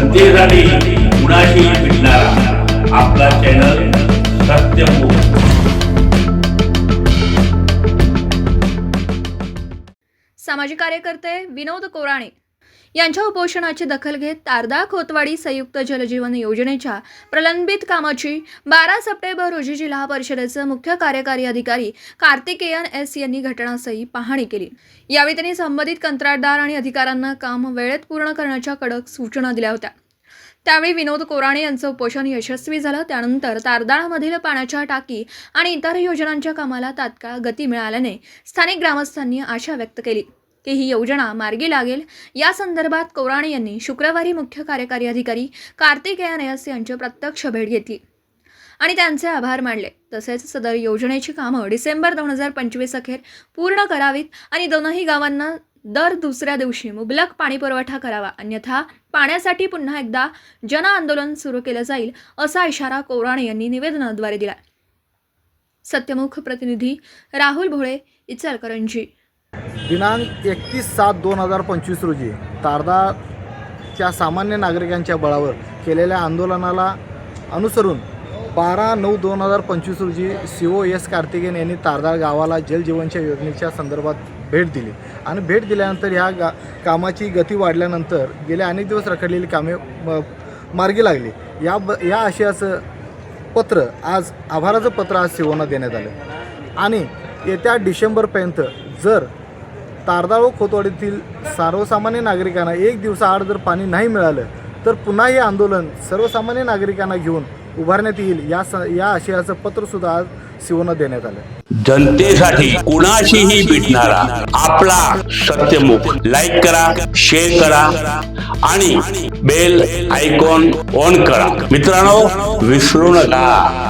जनतेसाठी कुणाशी भेटणारा. आपला चॅनल सत्यमुख सामाजिक कार्यकर्ते विनोद कोराणे यांच्या उपोषणाची दखल घेत तारदा खोतवाडी संयुक्त जलजीवन योजनेच्या प्रलंबित कामाची बारा सप्टेंबर रोजी जिल्हा परिषदेचे मुख्य कार्यकारी अधिकारी कार्तिकेयन एस यांनी घटनास्थळी पाहणी केली. यावेळी त्यांनी संबंधित कंत्राटदार आणि अधिकाऱ्यांना काम वेळेत पूर्ण करण्याच्या कडक सूचना दिल्या होत्या. त्यावेळी विनोद कोराणे यांचं उपोषण यशस्वी झालं. त्यानंतर तारदाळमधील पाण्याच्या टाकी आणि इतर योजनांच्या कामाला तात्काळ गती मिळाल्याने स्थानिक ग्रामस्थांनी आशा व्यक्त केली. की ही योजना मार्गी लागेल. या संदर्भात कौराणे यांनी शुक्रवारी मुख्य कार्यकारी अधिकारी कार्तिक एस यांची प्रत्यक्ष भेट घेतली. आणि त्यांचे आभार मानले. तसेच सदर योजनेची कामं डिसेंबर दोन हजार पंचवीस अखेर पूर्ण करावीत आणि दोनही गावांना दर दुसऱ्या दिवशी मुबलक पाणीपुरवठा करावा. अन्यथा पाण्यासाठी पुन्हा एकदा जन आंदोलन सुरू केलं जाईल असा इशारा कोराणे यांनी निवेदनाद्वारे दिला. सत्यमुख प्रतिनिधी राहुल भोळे इचलकरंजी. दिनांक एकतीस सात दोन हजार पंचवीस रोजी तारदाच्या सामान्य नागरिकांच्या बळावर केलेल्या आंदोलनाला अनुसरून बारा नऊ दोन हजार पंचवीस रोजी सी ओ एस कार्तिकेन यांनी तारदाळ गावाला जलजीवनच्या योजनेच्या संदर्भात भेट दिली. आणि भेट दिल्यानंतर ह्या गा कामाची गती वाढल्यानंतर गेल्या अनेक दिवस रखडलेली कामे म- मार्गी लागली. या ब या आशयाचं पत्र आज आभाराचं पत्र आज सिवोना देण्यात आलं. आणि येत्या डिसेंबरपर्यंत जर तारदाळ व खोतवाडीतील सर्वसामान्य नागरिकांना एक दिवसाआड जर पाणी नाही मिळालं तर पुन्हा हे आंदोलन सर्वसामान्य नागरिकांना घेऊन उभारण्यात येईल या या आशयाचं पत्रसुद्धा आज सिवोना देण्यात आलं. जनतेसाठी कुणाशीही भेटणारा आपला सत्यमुख लाईक करा शेअर करा आणि बेल आयकॉन ऑन करा. मित्रांनो विसरू नका.